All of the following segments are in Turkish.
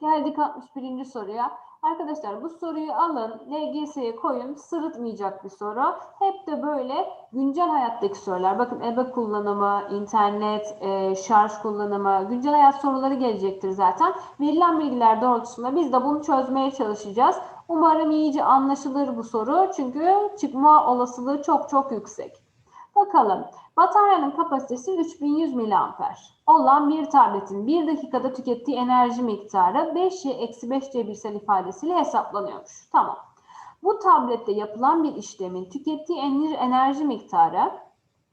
Geldik 61. soruya. Arkadaşlar bu soruyu alın, LGS'ye koyun, sırıtmayacak bir soru. Hep de böyle güncel hayattaki sorular. Bakın ebe kullanımı, internet, e, şarj kullanımı, güncel hayat soruları gelecektir zaten. Verilen bilgiler doğrultusunda biz de bunu çözmeye çalışacağız. Umarım iyice anlaşılır bu soru çünkü çıkma olasılığı çok çok yüksek. Bakalım. Bataryanın kapasitesi 3100 mAh olan bir tabletin 1 dakikada tükettiği enerji miktarı 5y eksi 5 cebirsel ifadesiyle hesaplanıyormuş. Tamam. Bu tablette yapılan bir işlemin tükettiği ener- enerji miktarı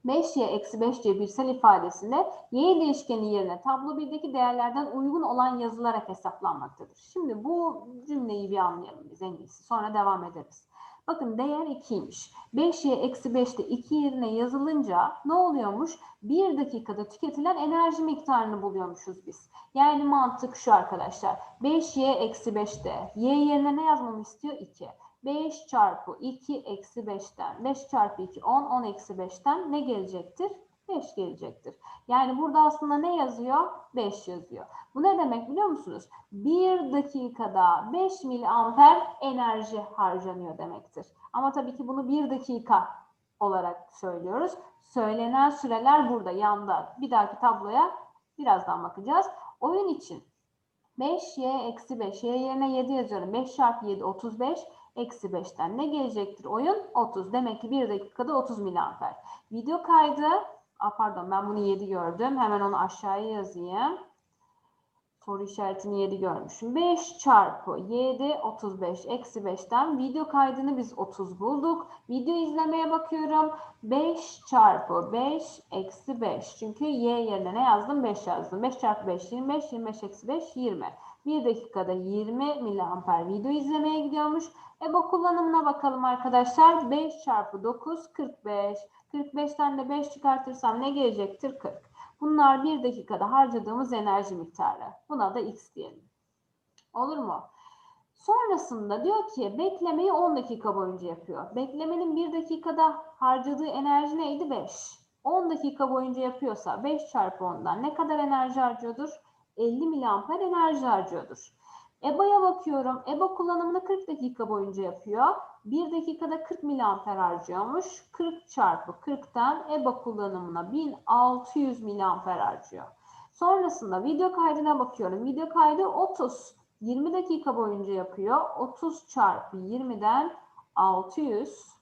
5y eksi 5 cebirsel ifadesinde y değişkeni yerine tablo 1'deki değerlerden uygun olan yazılarak hesaplanmaktadır. Şimdi bu cümleyi bir anlayalım biz en iyisi. Sonra devam ederiz. Bakın değer 2'ymiş. 5y eksi 5'te 2 yerine yazılınca ne oluyormuş? 1 dakikada tüketilen enerji miktarını buluyormuşuz biz. Yani mantık şu arkadaşlar. 5y eksi 5'te y yerine ne yazmamı istiyor? 2. 5 çarpı 2 eksi 5'ten 5 çarpı 2 10 10 eksi 5'ten ne gelecektir? 5 gelecektir. Yani burada aslında ne yazıyor? 5 yazıyor. Bu ne demek biliyor musunuz? 1 dakikada 5 miliamper enerji harcanıyor demektir. Ama tabii ki bunu 1 dakika olarak söylüyoruz. Söylenen süreler burada yanda. Bir dahaki tabloya birazdan bakacağız. Oyun için 5y eksi 5. y yerine 7 yazıyorum. 5 çarpı 7 35. Eksi 5'ten ne gelecektir oyun? 30. Demek ki 1 dakikada 30 miliamper. Video kaydı. Aa, pardon ben bunu 7 gördüm. Hemen onu aşağıya yazayım. Soru işaretini 7 görmüşüm. 5 çarpı 7 35 eksi 5'ten video kaydını biz 30 bulduk. Video izlemeye bakıyorum. 5 çarpı 5 eksi 5. Çünkü y yerine ne yazdım? 5 yazdım. 5 çarpı 5 25. 25 eksi 5 20. 1 dakikada 20 miliamper video izlemeye gidiyormuş. EBO kullanımına bakalım arkadaşlar. 5 çarpı 9 45. 45'ten de 5 çıkartırsam ne gelecektir? 40. Bunlar bir dakikada harcadığımız enerji miktarı. Buna da x diyelim. Olur mu? Sonrasında diyor ki beklemeyi 10 dakika boyunca yapıyor. Beklemenin bir dakikada harcadığı enerji neydi? 5. 10 dakika boyunca yapıyorsa 5 çarpı 10'dan ne kadar enerji harcıyordur? 50 miliamper enerji harcıyordur. EBA'ya bakıyorum. EBA kullanımını 40 dakika boyunca yapıyor. 1 dakikada 40 miliamper harcıyormuş. 40 çarpı 40'tan EBA kullanımına 1600 miliamper harcıyor. Sonrasında video kaydına bakıyorum. Video kaydı 30. 20 dakika boyunca yapıyor. 30 çarpı 20'den 600.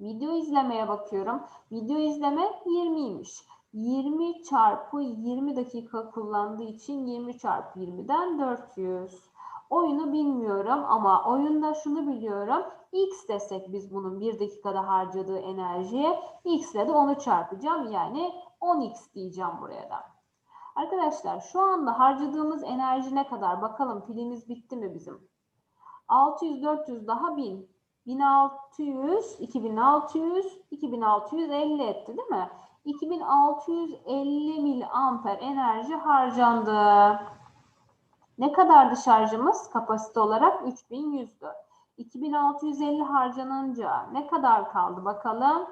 Video izlemeye bakıyorum. Video izleme 20'ymiş. 20 çarpı 20 dakika kullandığı için 20 çarpı 20'den 400. Oyunu bilmiyorum ama oyunda şunu biliyorum. X desek biz bunun 1 dakikada harcadığı enerjiye X ile de onu çarpacağım. Yani 10X diyeceğim buraya da. Arkadaşlar şu anda harcadığımız enerji ne kadar? Bakalım pilimiz bitti mi bizim? 600, 400 daha 1000. 1600, 2600, 2650 etti değil mi? 2650 miliamper enerji harcandı. Ne kadardı şarjımız kapasite olarak? 3100'dü. 2650 harcanınca ne kadar kaldı bakalım?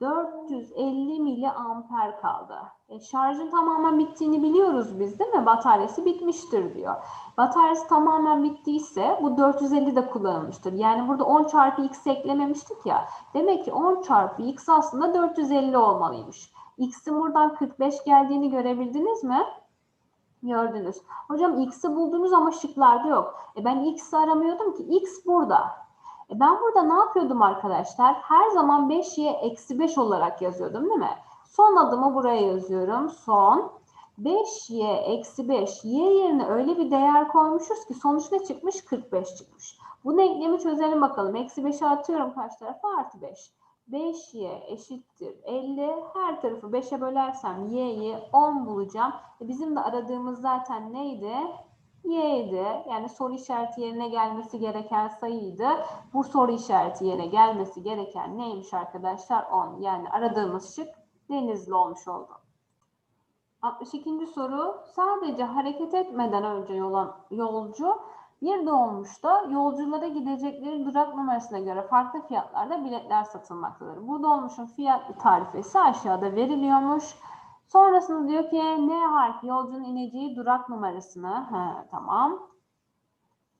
450 miliamper kaldı. E, şarjın tamamen bittiğini biliyoruz biz değil mi? Bataryası bitmiştir diyor. Bataryası tamamen bittiyse bu 450 de kullanılmıştır. Yani burada 10 çarpı x eklememiştik ya. Demek ki 10 çarpı x aslında 450 olmalıymış. X'in buradan 45 geldiğini görebildiniz mi? Gördünüz. Hocam x'i buldunuz ama şıklarda yok. E ben x'i aramıyordum ki. x burada. E ben burada ne yapıyordum arkadaşlar? Her zaman 5y eksi 5 olarak yazıyordum değil mi? Son adımı buraya yazıyorum. Son 5y eksi 5. Y yerine öyle bir değer koymuşuz ki sonuç ne çıkmış? 45 çıkmış. Bu denklemi çözelim bakalım. Eksi 5'i atıyorum kaç tarafa? Artı 5. 5y eşittir 50. Her tarafı 5'e bölersem y'yi 10 bulacağım. E bizim de aradığımız zaten neydi? y'ydi. Yani soru işareti yerine gelmesi gereken sayıydı. Bu soru işareti yerine gelmesi gereken neymiş arkadaşlar? 10. Yani aradığımız şık denizli olmuş oldu. 62. soru sadece hareket etmeden önce yolan yolcu bir dolmuşta yolculara gidecekleri durak numarasına göre farklı fiyatlarda biletler satılmaktadır. Bu dolmuşun fiyat tarifesi aşağıda veriliyormuş. Sonrasında diyor ki N harfi yolcunun ineceği durak numarasını. Ha, tamam.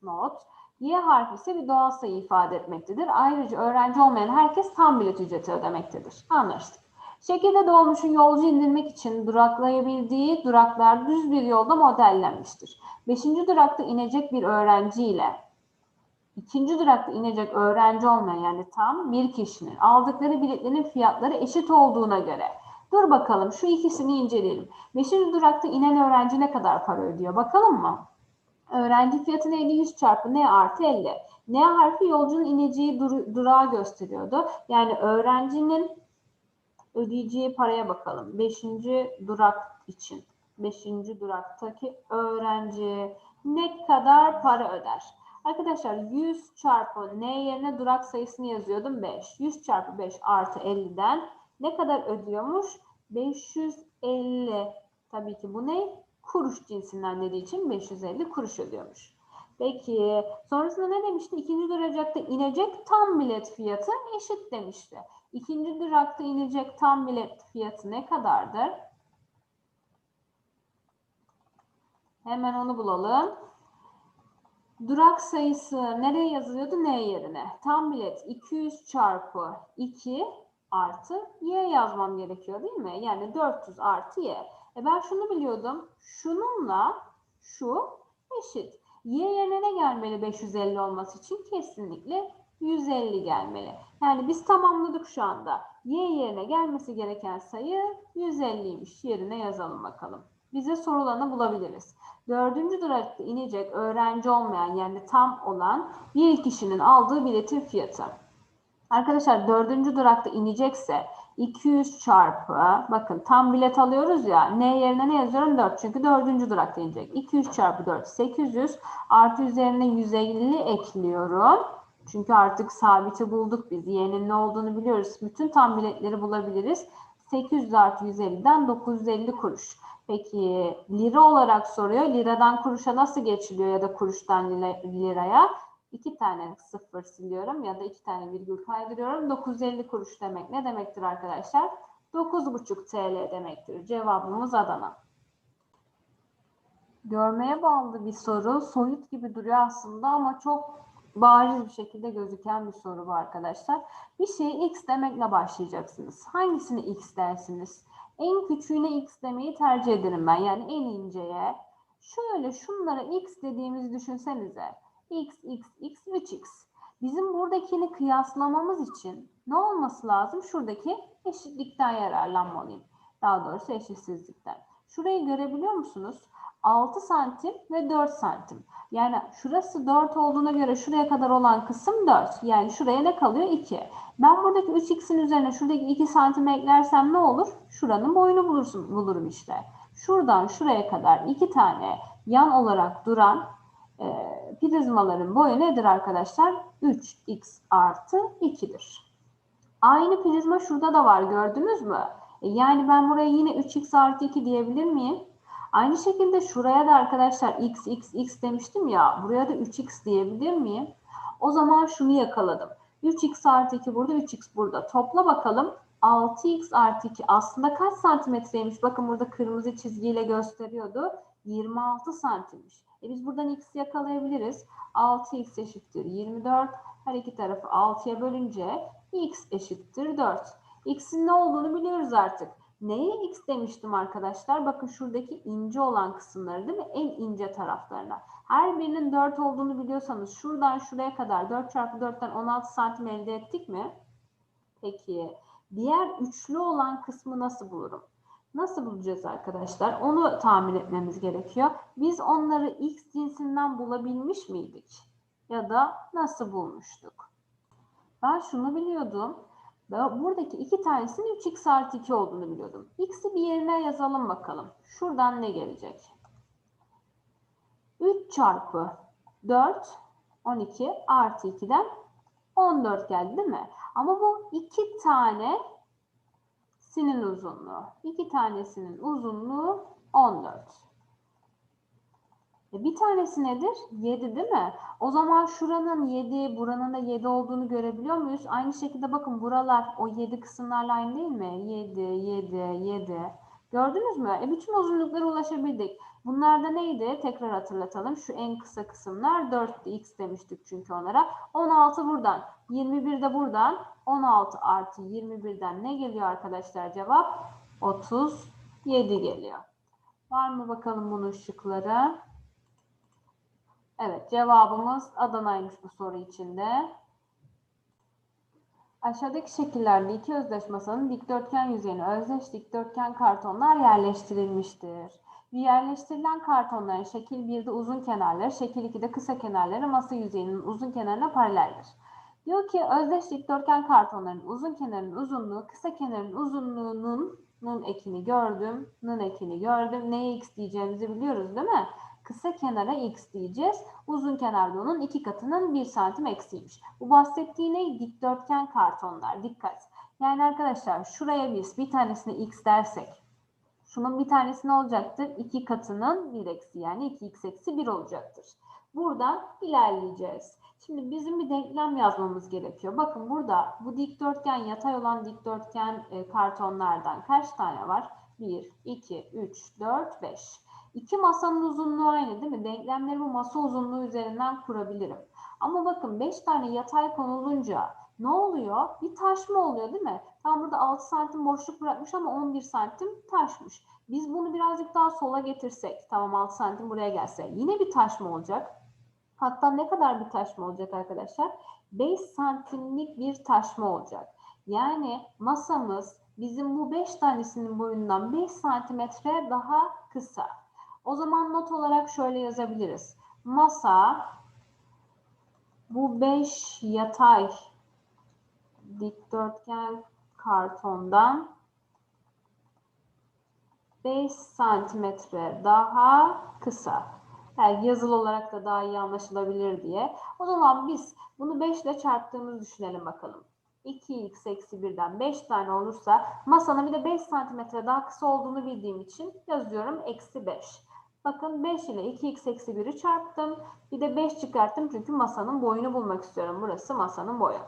Not. Y harfi ise bir doğal sayı ifade etmektedir. Ayrıca öğrenci olmayan herkes tam bilet ücreti ödemektedir. Anlaştık. Şekilde dolmuşun yolcu indirmek için duraklayabildiği duraklar düz bir yolda modellenmiştir. Beşinci durakta inecek bir öğrenci ile ikinci durakta inecek öğrenci olmayan yani tam bir kişinin aldıkları biletlerin fiyatları eşit olduğuna göre dur bakalım şu ikisini inceleyelim. Beşinci durakta inen öğrenci ne kadar para ödüyor bakalım mı? Öğrenci fiyatı neydi? 100 çarpı n artı 50. N harfi yolcunun ineceği dur durağı gösteriyordu. Yani öğrencinin ödeyeceği paraya bakalım. Beşinci durak için. Beşinci duraktaki öğrenci ne kadar para öder? Arkadaşlar 100 çarpı n yerine durak sayısını yazıyordum 5. 100 çarpı 5 artı 50'den ne kadar ödüyormuş? 550. Tabii ki bu ne? Kuruş cinsinden dediği için 550 kuruş ödüyormuş. Peki sonrasında ne demişti? İkinci durakta inecek tam bilet fiyatı eşit demişti. İkinci durakta inecek tam bilet fiyatı ne kadardır? Hemen onu bulalım. Durak sayısı nereye yazılıyordu? N yerine. Tam bilet 200 çarpı 2 artı Y yazmam gerekiyor değil mi? Yani 400 artı Y. E ben şunu biliyordum. Şununla şu eşit. Y yerine ne gelmeli 550 olması için? Kesinlikle 150 gelmeli. Yani biz tamamladık şu anda. Y yerine gelmesi gereken sayı 150'ymiş. Yerine yazalım bakalım. Bize sorulanı bulabiliriz. Dördüncü durakta inecek öğrenci olmayan yani tam olan bir kişinin aldığı biletin fiyatı. Arkadaşlar dördüncü durakta inecekse 200 çarpı bakın tam bilet alıyoruz ya n yerine ne yazıyorum 4 çünkü dördüncü durakta inecek 200 çarpı 4 800 artı üzerine 150 ekliyorum çünkü artık sabiti bulduk biz y'nin ne olduğunu biliyoruz bütün tam biletleri bulabiliriz 800 artı 150'den 950 kuruş peki lira olarak soruyor liradan kuruşa nasıl geçiliyor ya da kuruştan liraya iki tane sıfır siliyorum ya da iki tane virgül kaydırıyorum. 950 kuruş demek ne demektir arkadaşlar? 9,5 TL demektir. Cevabımız Adana. Görmeye bağlı bir soru. Soyut gibi duruyor aslında ama çok bariz bir şekilde gözüken bir soru bu arkadaşlar. Bir şeyi x demekle başlayacaksınız. Hangisini x dersiniz? En küçüğüne x demeyi tercih ederim ben. Yani en inceye. Şöyle şunlara x dediğimizi düşünsenize x, x, x, 3x. Bizim buradakini kıyaslamamız için ne olması lazım? Şuradaki eşitlikten yararlanmalıyım. Daha doğrusu eşitsizlikten. Şurayı görebiliyor musunuz? 6 santim ve 4 santim. Yani şurası 4 olduğuna göre şuraya kadar olan kısım 4. Yani şuraya ne kalıyor? 2. Ben buradaki 3x'in üzerine şuradaki 2 santim eklersem ne olur? Şuranın boyunu bulursun, bulurum işte. Şuradan şuraya kadar 2 tane yan olarak duran e, prizmaların boyu nedir arkadaşlar? 3x artı 2'dir. Aynı prizma şurada da var gördünüz mü? E yani ben buraya yine 3x artı 2 diyebilir miyim? Aynı şekilde şuraya da arkadaşlar x, x, x demiştim ya. Buraya da 3x diyebilir miyim? O zaman şunu yakaladım. 3x artı 2 burada, 3x burada. Topla bakalım. 6x artı 2 aslında kaç santimetreymiş? Bakın burada kırmızı çizgiyle gösteriyordu. 26 santimmiş. E biz buradan x yakalayabiliriz. 6x eşittir 24. Her iki tarafı 6'ya bölünce x eşittir 4. x'in ne olduğunu biliyoruz artık. Neye x demiştim arkadaşlar? Bakın şuradaki ince olan kısımları değil mi? En ince taraflarına. Her birinin 4 olduğunu biliyorsanız şuradan şuraya kadar 4 çarpı 4'ten 16 santim elde ettik mi? Peki diğer üçlü olan kısmı nasıl bulurum? Nasıl bulacağız arkadaşlar? Onu tahmin etmemiz gerekiyor. Biz onları x cinsinden bulabilmiş miydik? Ya da nasıl bulmuştuk? Ben şunu biliyordum. Buradaki iki tanesinin 3x artı 2 olduğunu biliyordum. X'i bir yerine yazalım bakalım. Şuradan ne gelecek? 3 çarpı 4, 12 artı 2'den 14 geldi değil mi? Ama bu iki tane sinin uzunluğu. İki tanesinin uzunluğu 14. E bir tanesi nedir? 7 değil mi? O zaman şuranın 7, buranın da 7 olduğunu görebiliyor muyuz? Aynı şekilde bakın buralar o 7 kısımlarla aynı değil mi? 7, 7, 7. Gördünüz mü? E bütün uzunluklara ulaşabildik. Bunlar da neydi? Tekrar hatırlatalım. Şu en kısa kısımlar 4'tü. X demiştik çünkü onlara. 16 buradan. 21 de buradan. 16 artı 21'den ne geliyor arkadaşlar cevap? 37 geliyor. Var mı bakalım bunun şıkları? Evet cevabımız Adana'ymış bu soru içinde. Aşağıdaki şekillerde iki özdeş masanın dikdörtgen yüzeyine özdeş dikdörtgen kartonlar yerleştirilmiştir. Yerleştirilen kartonların şekil 1'de uzun kenarları, şekil 2'de kısa kenarları masa yüzeyinin uzun kenarına paraleldir. Diyor ki özdeş dikdörtgen kartonların uzun kenarının uzunluğu kısa kenarın uzunluğunun nun ekini gördüm, nun ekini gördüm. Neye x diyeceğimizi biliyoruz değil mi? Kısa kenara x diyeceğiz. Uzun kenarda onun iki katının 1 santim eksiymiş. Bu bahsettiği ne? Dikdörtgen kartonlar. Dikkat. Yani arkadaşlar şuraya biz bir tanesine x dersek şunun bir tanesi ne olacaktır? 2 katının 1 eksi yani 2x eksi 1 olacaktır. Buradan ilerleyeceğiz. Şimdi bizim bir denklem yazmamız gerekiyor. Bakın burada bu dikdörtgen yatay olan dikdörtgen e, kartonlardan kaç tane var? 1, 2, 3, 4, 5. İki masanın uzunluğu aynı değil mi? Denklemleri bu masa uzunluğu üzerinden kurabilirim. Ama bakın 5 tane yatay konulunca ne oluyor? Bir taşma oluyor değil mi? Tam burada 6 santim boşluk bırakmış ama 11 santim taşmış. Biz bunu birazcık daha sola getirsek, tamam 6 santim buraya gelse yine bir taşma olacak. Hatta ne kadar bir taşma olacak arkadaşlar? 5 santimlik bir taşma olacak. Yani masamız bizim bu 5 tanesinin boyundan 5 santimetre daha kısa. O zaman not olarak şöyle yazabiliriz. Masa bu 5 yatay dikdörtgen kartondan 5 santimetre daha kısa. Yani yazılı olarak da daha iyi anlaşılabilir diye. O zaman biz bunu 5 ile çarptığımızı düşünelim bakalım. 2x eksi 1'den 5 tane olursa masanın bir de 5 santimetre daha kısa olduğunu bildiğim için yazıyorum eksi 5. Bakın 5 ile 2x eksi 1'i çarptım. Bir de 5 çıkarttım çünkü masanın boyunu bulmak istiyorum. Burası masanın boyu.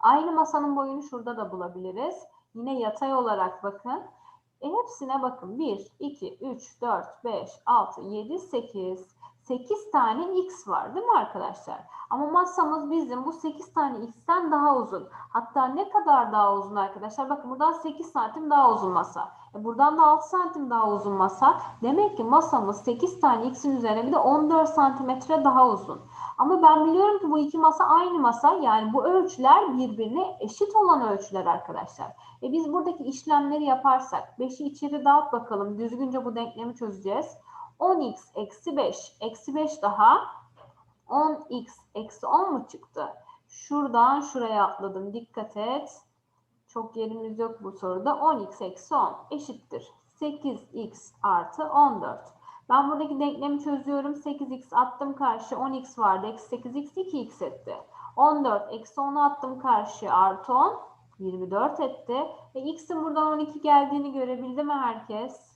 Aynı masanın boyunu şurada da bulabiliriz. Yine yatay olarak bakın. E hepsine bakın. 1, 2, 3, 4, 5, 6, 7, 8. 8 tane x var değil mi arkadaşlar? Ama masamız bizim bu 8 tane x'ten daha uzun. Hatta ne kadar daha uzun arkadaşlar? Bakın buradan 8 santim daha uzun masa. E buradan da 6 santim daha uzun masa. Demek ki masamız 8 tane x'in üzerine bir de 14 santimetre daha uzun. Ama ben biliyorum ki bu iki masa aynı masa. Yani bu ölçüler birbirine eşit olan ölçüler arkadaşlar. E biz buradaki işlemleri yaparsak 5'i içeri dağıt bakalım. Düzgünce bu denklemi çözeceğiz. 10x eksi 5 eksi 5 daha 10x eksi 10 mu çıktı? Şuradan şuraya atladım. Dikkat et. Çok yerimiz yok bu soruda. 10x eksi 10 eşittir. 8x artı 14. Ben buradaki denklemi çözüyorum. 8x attım karşı 10x vardı. Eksi 8x 2x etti. 14 eksi 10'u attım karşı artı 10 24 etti. Ve x'in buradan 12 geldiğini görebildi mi herkes?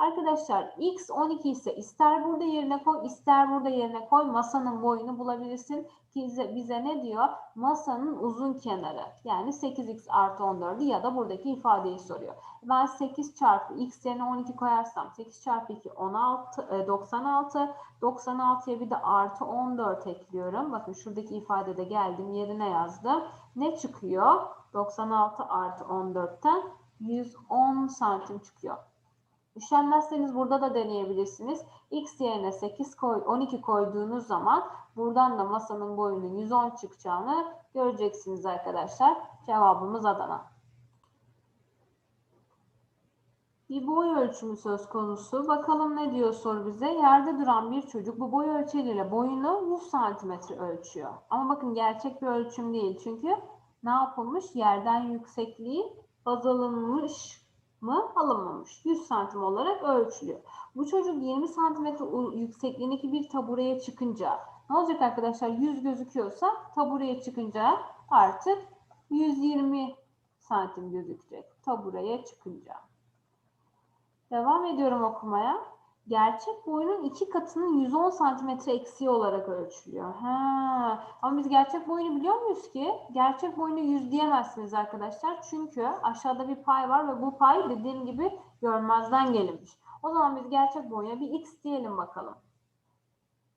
Arkadaşlar x 12 ise ister burada yerine koy ister burada yerine koy masanın boyunu bulabilirsin. Bize, bize ne diyor? Masanın uzun kenarı yani 8x artı 14'ü ya da buradaki ifadeyi soruyor. Ben 8 çarpı x yerine 12 koyarsam 8 çarpı 2 16, 96 96'ya bir de artı 14 ekliyorum. Bakın şuradaki ifadede geldim yerine yazdım. Ne çıkıyor? 96 artı 14'ten 110 santim çıkıyor. Üşenmezseniz burada da deneyebilirsiniz. X yerine 8 koy, 12 koyduğunuz zaman buradan da masanın boyunun 110 çıkacağını göreceksiniz arkadaşlar. Cevabımız Adana. Bir boy ölçümü söz konusu. Bakalım ne diyor soru bize. Yerde duran bir çocuk bu boy ölçeriyle boyunu 100 santimetre ölçüyor. Ama bakın gerçek bir ölçüm değil. Çünkü ne yapılmış? Yerden yüksekliği baz alınmış mı alınmamış. 100 santim olarak ölçülüyor. Bu çocuk 20 santimetre yüksekliğindeki bir tabureye çıkınca ne olacak arkadaşlar? 100 gözüküyorsa tabureye çıkınca artık 120 santim gözükecek. Tabureye çıkınca. Devam ediyorum okumaya. Gerçek boyunun iki katının 110 santimetre eksiği olarak ölçülüyor. Ha. Ama biz gerçek boyunu biliyor muyuz ki? Gerçek boyunu 100 diyemezsiniz arkadaşlar. Çünkü aşağıda bir pay var ve bu pay dediğim gibi Görmezden gelinmiş. O zaman biz gerçek boyuna bir x diyelim bakalım.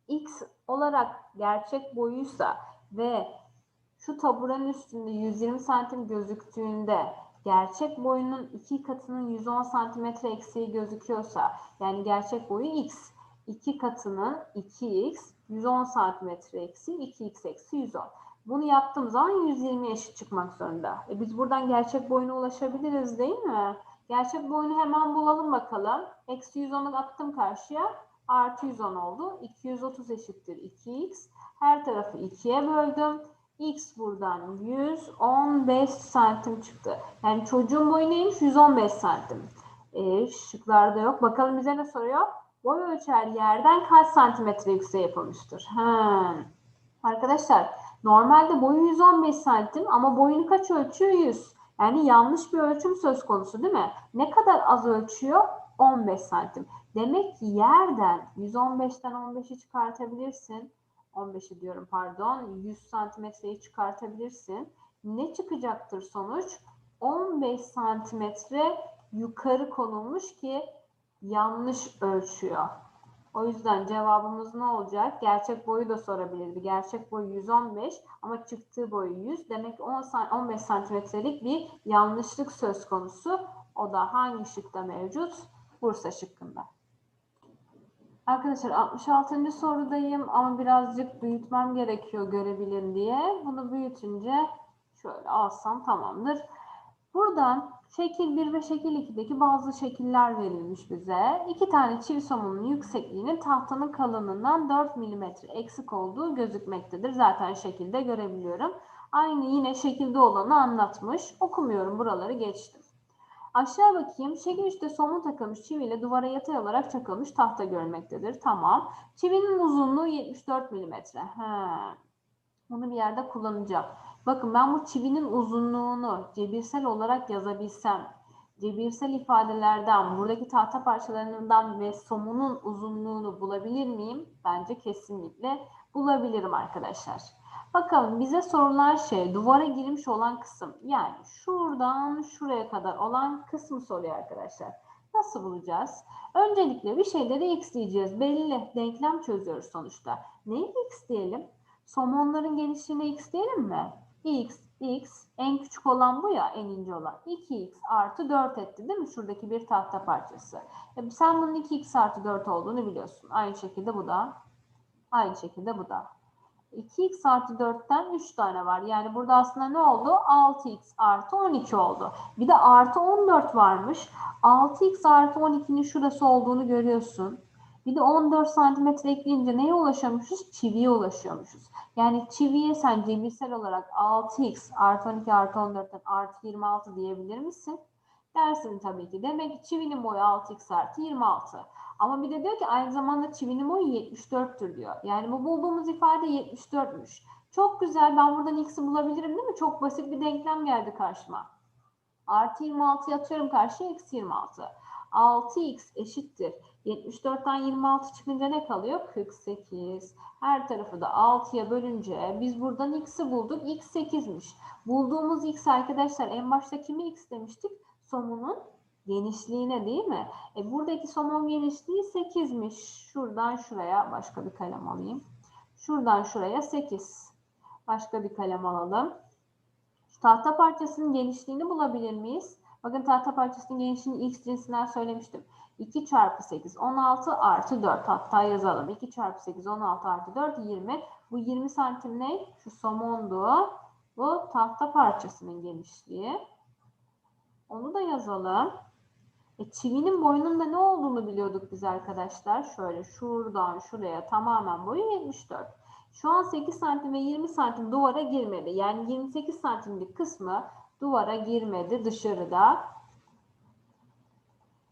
x olarak gerçek boyuysa ve şu taburanın üstünde 120 santim gözüktüğünde gerçek boyunun iki katının 110 santimetre eksiği gözüküyorsa yani gerçek boyu x. iki katının 2x 110 santimetre eksiği 2x eksi 110. Bunu yaptığım zaman 120 eşit çıkmak zorunda. E biz buradan gerçek boyuna ulaşabiliriz değil mi? Gerçek boyunu hemen bulalım bakalım. Eksi 110'u attım karşıya. Artı 110 oldu. 230 eşittir 2x. Her tarafı 2'ye böldüm. X buradan 115 santim çıktı. Yani çocuğun boyu neymiş? 115 santim. E, şıklarda yok. Bakalım bize ne soruyor? Boy ölçer yerden kaç santimetre yükseğe yapılmıştır? Ha. Arkadaşlar normalde boyu 115 santim ama boyunu kaç ölçüyor? 100. Yani yanlış bir ölçüm söz konusu değil mi? Ne kadar az ölçüyor? 15 santim. Demek ki yerden 115'ten 15'i çıkartabilirsin. 15'i diyorum pardon. 100 santimetreyi çıkartabilirsin. Ne çıkacaktır sonuç? 15 santimetre yukarı konulmuş ki yanlış ölçüyor. O yüzden cevabımız ne olacak? Gerçek boyu da sorabilirdi. Gerçek boyu 115 ama çıktığı boyu 100. Demek ki 10 15 santimetrelik bir yanlışlık söz konusu. O da hangi şıkta mevcut? Bursa şıkkında. Arkadaşlar 66. sorudayım ama birazcık büyütmem gerekiyor görebilin diye. Bunu büyütünce şöyle alsam tamamdır. Buradan şekil 1 ve şekil 2'deki bazı şekiller verilmiş bize. İki tane çivi somunun yüksekliğinin tahtanın kalınlığından 4 mm eksik olduğu gözükmektedir. Zaten şekilde görebiliyorum. Aynı yine şekilde olanı anlatmış. Okumuyorum buraları geçtim. Aşağı bakayım. Şekil 3'te somun takılmış çiviyle duvara yatay olarak çakılmış tahta görmektedir. Tamam. Çivinin uzunluğu 74 mm. He. Bunu bir yerde kullanacağım. Bakın ben bu çivinin uzunluğunu cebirsel olarak yazabilsem, cebirsel ifadelerden, buradaki tahta parçalarından ve somunun uzunluğunu bulabilir miyim? Bence kesinlikle bulabilirim arkadaşlar. Bakalım bize sorulan şey duvara girmiş olan kısım. Yani şuradan şuraya kadar olan kısmı soruyor arkadaşlar. Nasıl bulacağız? Öncelikle bir şeyleri x diyeceğiz. Belli denklem çözüyoruz sonuçta. Neyi x diyelim? Somonların genişliğine x diyelim mi? x, x en küçük olan bu ya en ince olan. 2x artı 4 etti değil mi? Şuradaki bir tahta parçası. E, sen bunun 2x artı 4 olduğunu biliyorsun. Aynı şekilde bu da. Aynı şekilde bu da. 2x artı 4'ten 3 tane var. Yani burada aslında ne oldu? 6x artı 12 oldu. Bir de artı 14 varmış. 6x artı 12'nin şurası olduğunu görüyorsun. Bir de 14 santimetre ekleyince neye ulaşıyormuşuz? Çiviye ulaşıyormuşuz. Yani çiviye sen cebirsel olarak 6x artı 12 artı 14'ten artı 26 diyebilir misin? Dersin tabii ki. Demek ki çivinin boyu 6x artı 26. Ama bir de diyor ki aynı zamanda çivinin boyu 74'tür diyor. Yani bu bulduğumuz ifade 74'müş. Çok güzel. Ben buradan x'i bulabilirim değil mi? Çok basit bir denklem geldi karşıma. Artı 26'yı atıyorum karşıya eksi 26. 6x eşittir. 74'ten 26 çıkınca ne kalıyor? 48. Her tarafı da 6'ya bölünce biz buradan x'i bulduk. x 8'miş. Bulduğumuz x arkadaşlar en başta kimi x demiştik? Somunun genişliğine değil mi? E buradaki somun genişliği 8'miş. Şuradan şuraya başka bir kalem alayım. Şuradan şuraya 8. Başka bir kalem alalım. Şu tahta parçasının genişliğini bulabilir miyiz? Bakın tahta parçasının genişliğini x cinsinden söylemiştim. 2 çarpı 8 16 artı 4 hatta yazalım. 2 çarpı 8 16 artı 4 20. Bu 20 santim ne? Şu somondu. Bu tahta parçasının genişliği. Onu da yazalım. E, çivinin boyunun da ne olduğunu biliyorduk biz arkadaşlar. Şöyle şuradan şuraya tamamen boyu 74. Şu an 8 santim ve 20 santim duvara girmedi. Yani 28 santimlik kısmı duvara girmedi dışarıda.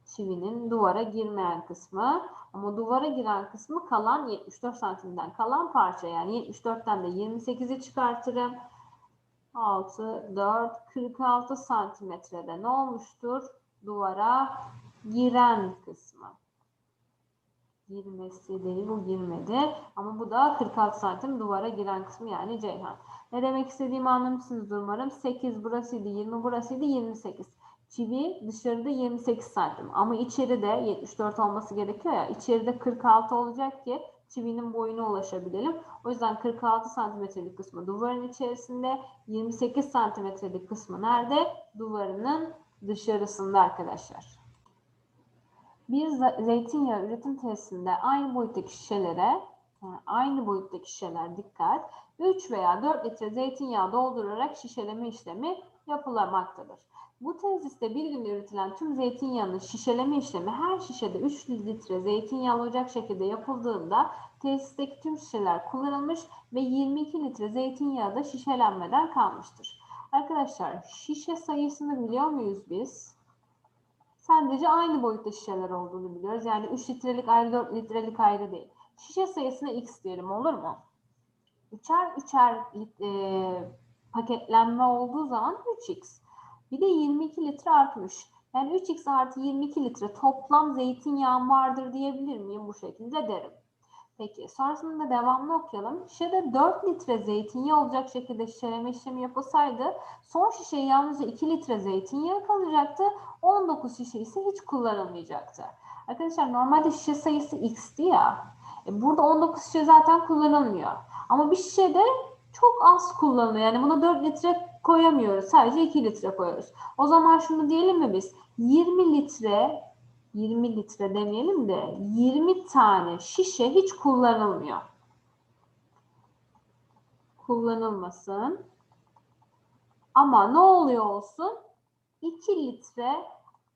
Çivinin duvara girmeyen kısmı. Ama duvara giren kısmı kalan 74 santimden kalan parça. Yani 74'ten de 28'i çıkartırım. 6, 4, 46 santimetrede ne olmuştur? Duvara giren kısmı. Girmesi değil bu girmedi. Ama bu da 46 santim duvara giren kısmı yani Ceyhan. Ne demek istediğimi anlamışsınızdır umarım. 8 burasıydı, 20 burasıydı, 28. Çivi dışarıda 28 santim ama içeride 74 olması gerekiyor ya. İçeride 46 olacak ki çivinin boyuna ulaşabilelim. O yüzden 46 santimetrelik kısmı duvarın içerisinde, 28 santimetrelik kısmı nerede? Duvarının dışarısında arkadaşlar. Bir ze- zeytinyağı üretim tesisinde aynı boyuttaki şişelere, aynı boyuttaki şişeler dikkat, 3 veya 4 litre zeytinyağı doldurarak şişeleme işlemi yapılamaktadır. Bu tesiste bir günde üretilen tüm zeytinyağının şişeleme işlemi her şişede 3 litre zeytinyağı olacak şekilde yapıldığında tesisteki tüm şişeler kullanılmış ve 22 litre zeytinyağı da şişelenmeden kalmıştır. Arkadaşlar şişe sayısını biliyor muyuz biz? Sadece aynı boyutta şişeler olduğunu biliyoruz. Yani 3 litrelik ayrı 4 litrelik ayrı değil. Şişe sayısına x diyelim olur mu? Üçer üçer e, paketlenme olduğu zaman 3x. Bir de 22 litre artmış. Yani 3x artı 22 litre toplam zeytinyağım vardır diyebilir miyim? Bu şekilde derim. Peki sonrasında devamlı okuyalım. Şişede 4 litre zeytinyağı olacak şekilde şişeleme işlemi yapılsaydı son şişeye yalnızca 2 litre zeytinyağı kalacaktı. 19 şişe ise hiç kullanılmayacaktı. Arkadaşlar normalde şişe sayısı x'ti ya. E, burada 19 şişe zaten kullanılmıyor. Ama bir şişede çok az kullanılıyor. Yani buna 4 litre koyamıyoruz. Sadece 2 litre koyuyoruz. O zaman şunu diyelim mi biz? 20 litre 20 litre demeyelim de 20 tane şişe hiç kullanılmıyor. Kullanılmasın. Ama ne oluyor olsun? 2 litre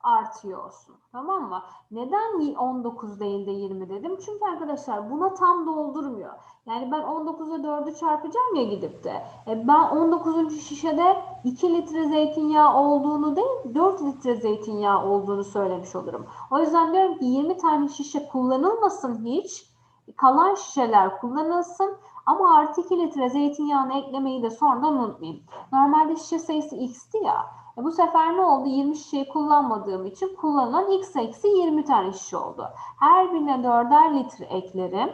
artıyor olsun. Tamam mı? Neden 19 değil de 20 dedim? Çünkü arkadaşlar buna tam doldurmuyor. Yani ben 19'a 4'ü çarpacağım ya gidip de. E ben 19. şişede 2 litre zeytinyağı olduğunu değil 4 litre zeytinyağı olduğunu söylemiş olurum. O yüzden diyorum ki 20 tane şişe kullanılmasın hiç. Kalan şişeler kullanılsın. Ama artı 2 litre zeytinyağını eklemeyi de sonradan unutmayın. Normalde şişe sayısı x'ti ya. E bu sefer ne oldu? 20 şişeyi kullanmadığım için kullanılan x eksi 20 tane şişe oldu. Her birine 4'er litre eklerim.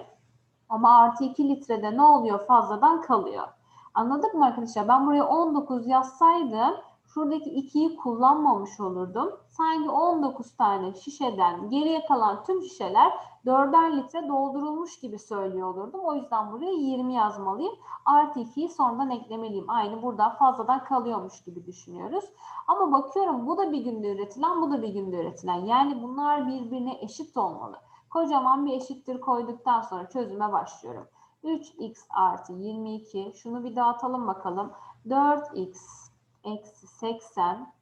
Ama artı 2 litrede ne oluyor? Fazladan kalıyor. Anladık mı arkadaşlar? Ben buraya 19 yazsaydım şuradaki 2'yi kullanmamış olurdum. Sanki 19 tane şişeden geriye kalan tüm şişeler 4'er litre doldurulmuş gibi söylüyor olurdum. O yüzden buraya 20 yazmalıyım. Artı 2'yi sonradan eklemeliyim. Aynı burada fazladan kalıyormuş gibi düşünüyoruz. Ama bakıyorum bu da bir günde üretilen, bu da bir günde üretilen. Yani bunlar birbirine eşit olmalı. Kocaman bir eşittir koyduktan sonra çözüme başlıyorum. 3x artı 22. Şunu bir dağıtalım bakalım. 4x eksi 80.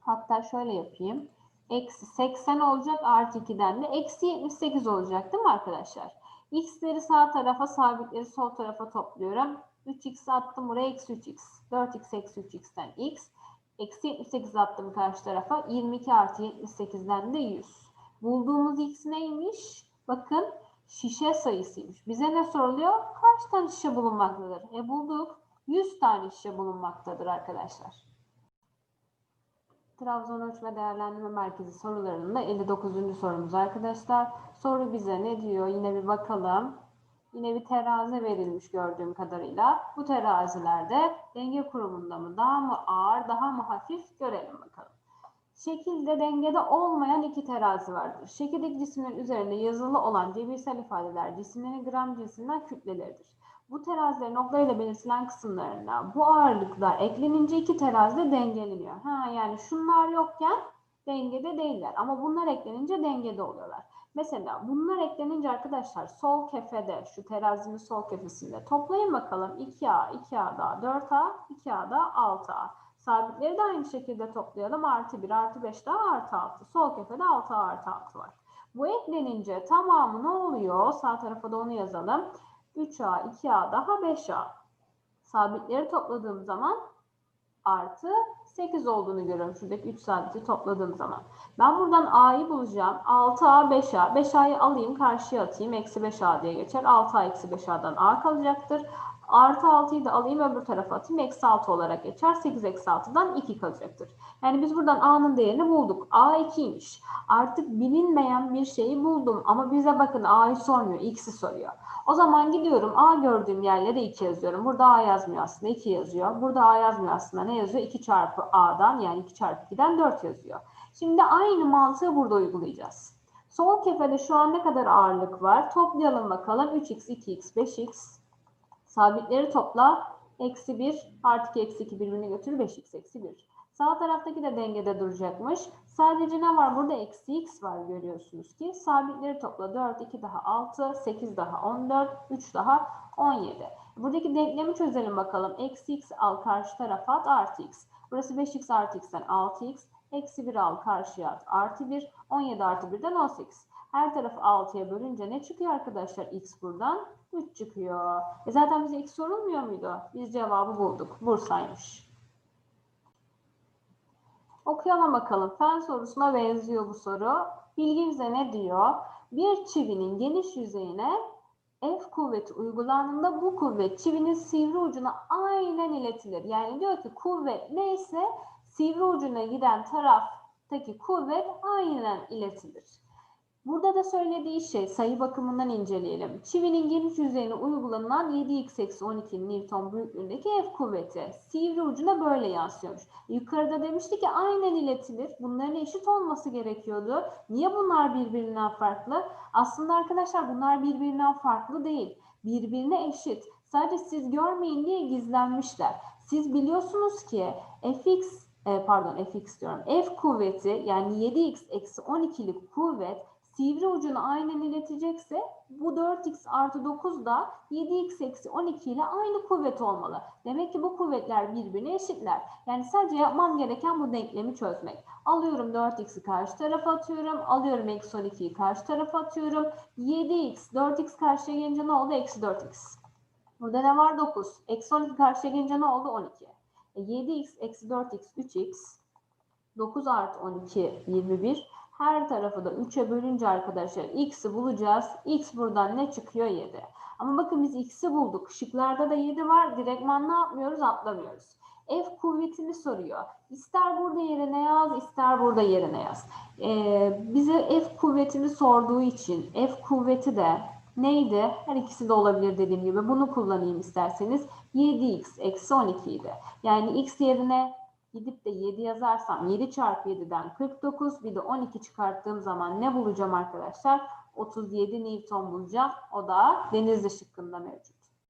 Hatta şöyle yapayım. Eksi 80 olacak artı 2'den de eksi 78 olacak değil mi arkadaşlar? X'leri sağ tarafa sabitleri sol tarafa topluyorum. 3x attım buraya eksi 3x. 4x eksi 3x'ten x. Eksi 78 attım karşı tarafa. 22 artı 78'den de 100. Bulduğumuz x neymiş? Bakın şişe sayısıymış. Bize ne soruluyor? Kaç tane şişe bulunmaktadır? E bulduk. 100 tane şişe bulunmaktadır arkadaşlar. Trabzon Ölçme Değerlendirme Merkezi sorularının da 59. sorumuz arkadaşlar. Soru bize ne diyor? Yine bir bakalım. Yine bir terazi verilmiş gördüğüm kadarıyla. Bu terazilerde denge kurumunda mı daha mı ağır, daha mı hafif görelim bakalım. Şekilde dengede olmayan iki terazi vardır. Şekildeki cisimlerin üzerinde yazılı olan cebirsel ifadeler cisimlerin gram cinsinden kütleleridir. Bu terazilerin noktalarıyla belirtilen kısımlarına bu ağırlıklar eklenince iki terazi de dengeleniyor. Ha, yani şunlar yokken dengede değiller ama bunlar eklenince dengede oluyorlar. Mesela bunlar eklenince arkadaşlar sol kefede şu terazinin sol kefesinde toplayın bakalım 2A, 2A daha 4A, 2A daha 6A. Sabitleri de aynı şekilde toplayalım. Artı 1, artı 5 daha artı 6. Sol kefede 6A artı 6 var. Bu eklenince tamamı ne oluyor? Sağ tarafa da onu yazalım. 3A, 2A daha 5A. Sabitleri topladığım zaman artı 8 olduğunu görüyorum. Şuradaki 3 sabiti topladığım zaman. Ben buradan A'yı bulacağım. 6A, 5A. 5A'yı alayım karşıya atayım. Eksi 5A diye geçer. 6A eksi 5A'dan A kalacaktır. Artı 6'yı da alayım öbür tarafa atayım. Eksi 6 olarak geçer. 8 eksi 6'dan 2 kalacaktır. Yani biz buradan A'nın değerini bulduk. A 2'ymiş. Artık bilinmeyen bir şeyi buldum. Ama bize bakın A'yı sormuyor. X'i soruyor. O zaman gidiyorum A gördüğüm yerlere 2 yazıyorum. Burada A yazmıyor aslında 2 yazıyor. Burada A yazmıyor aslında ne yazıyor? 2 çarpı A'dan yani 2 çarpı 2'den 4 yazıyor. Şimdi aynı mantığı burada uygulayacağız. Sol kefede şu an ne kadar ağırlık var? Toplayalım bakalım. 3x, 2x, 5x. Sabitleri topla. Eksi 1 artı 2 eksi 2 birbirini götürür. 5x eksi 1. Sağ taraftaki de dengede duracakmış. Sadece ne var? Burada eksi x var görüyorsunuz ki. Sabitleri topla. 4, 2 daha 6, 8 daha 14, 3 daha 17. Buradaki denklemi çözelim bakalım. Eksi x al karşı tarafa at artı x. Burası 5x artı x'ten 6x. Eksi 1 al karşıya at. Artı 1. 17 artı 1'den 18. Her tarafı 6'ya bölünce ne çıkıyor arkadaşlar? X buradan 3 çıkıyor. E zaten bize x sorulmuyor muydu? Biz cevabı bulduk. Bursa'ymış. Okuyalım bakalım. Fen sorusuna benziyor bu soru. Bilgi ne diyor? Bir çivinin geniş yüzeyine F kuvveti uygulandığında bu kuvvet çivinin sivri ucuna aynen iletilir. Yani diyor ki kuvvet neyse sivri ucuna giden taraftaki kuvvet aynen iletilir. Burada da söylediği şey sayı bakımından inceleyelim. Çivinin geniş yüzeyine uygulanan 7x eksi 12 Newton büyüklüğündeki F kuvveti sivri ucuna böyle yansıyormuş. Yukarıda demişti ki aynen iletilir. Bunların eşit olması gerekiyordu. Niye bunlar birbirinden farklı? Aslında arkadaşlar bunlar birbirinden farklı değil. Birbirine eşit. Sadece siz görmeyin diye gizlenmişler. Siz biliyorsunuz ki fx e, pardon fx diyorum. F kuvveti yani 7x eksi 12'lik kuvvet sivri ucunu aynen iletecekse bu 4x artı 9 da 7x eksi 12 ile aynı kuvvet olmalı. Demek ki bu kuvvetler birbirine eşitler. Yani sadece yapmam gereken bu denklemi çözmek. Alıyorum 4x'i karşı tarafa atıyorum. Alıyorum eksi 12'yi karşı tarafa atıyorum. 7x, 4x karşıya gelince ne oldu? Eksi 4x. Burada ne var? 9. Eksi 12 karşıya gelince ne oldu? 12. E 7x eksi 4x 3x. 9 artı 12 21. Her tarafı da 3'e bölünce arkadaşlar x'i bulacağız. x buradan ne çıkıyor? 7. Ama bakın biz x'i bulduk. Şıklarda da 7 var. Direktman ne yapmıyoruz? Atlamıyoruz. F kuvvetini soruyor. İster burada yerine yaz, ister burada yerine yaz. Ee, bize F kuvvetini sorduğu için F kuvveti de neydi? Her ikisi de olabilir dediğim gibi. Bunu kullanayım isterseniz. 7x eksi 12 idi. Yani x yerine gidip de 7 yazarsam 7 çarpı 7'den 49 bir de 12 çıkarttığım zaman ne bulacağım arkadaşlar? 37 Newton bulacağım. O da Denizli şıkkında mevcut.